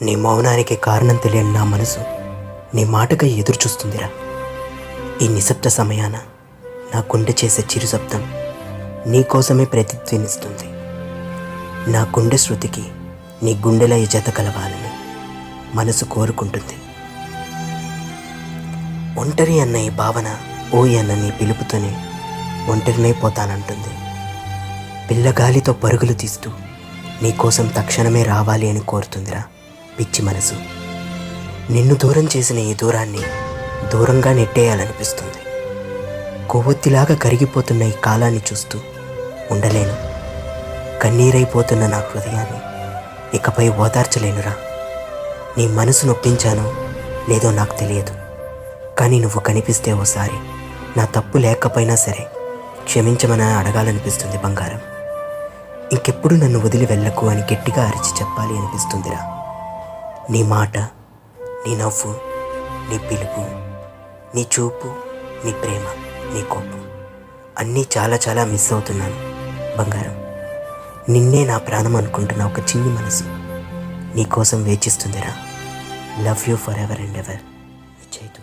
నీ మౌనానికి కారణం తెలియని నా మనసు నీ మాటకై ఎదురు చూస్తుందిరా. ఈ నిశ్శబ్ద సమయాన నా గుండె చేసే చిరు శబ్దం నీ కోసమే ప్రతిధ్వనిస్తుంది. నా గుండె శృతికి నీ గుండెల జత కలవాలని మనసు కోరుకుంటుంది. ఒంటరి అన్న ఈ భావన ఓయి అన్న నీ పిలుపుతోనే ఒంటరినైపోతానంటుంది పిల్లగాలితో పరుగులు తీస్తూ నీకోసం తక్షణమే రావాలి అని కోరుతుందిరా. పిచ్చి మనసు. నిన్ను దూరం చేసిన ఈ దూరాన్ని దూరంగా నెట్టేయాలనిపిస్తుంది. కొవ్వొత్తిలాగా కరిగిపోతున్న ఈ కాలాన్ని చూస్తూ ఉండలేను. కన్నీరైపోతున్న నా హృదయాన్ని ఇకపై ఓదార్చలేనురా. నీ మనసు నొప్పించానో లేదో నాకు తెలియదు. కానీ నువ్వు కనిపిస్తే ఓసారి నా తప్పు లేకపోయినా సరే క్షమించమని అడగాలనిపిస్తుంది బంగారం. ఇంకెప్పుడు నన్ను వదిలి వెళ్ళకు అని గట్టిగా అరిచి చెప్పాలి అనిపిస్తుందిరా. నీ మాట నీ నవ్వు నీ పిలుపు నీ చూపు నీ ప్రేమ నీ కోపం. అన్నీ చాలా చాలా మిస్ అవుతున్నాను బంగారం. నిన్నే నా ప్రాణం అనుకుంటున్న ఒక చిన్ని మనసు నీకోసం వేచిస్తుందిరా. Love you forever and ever. Chaitu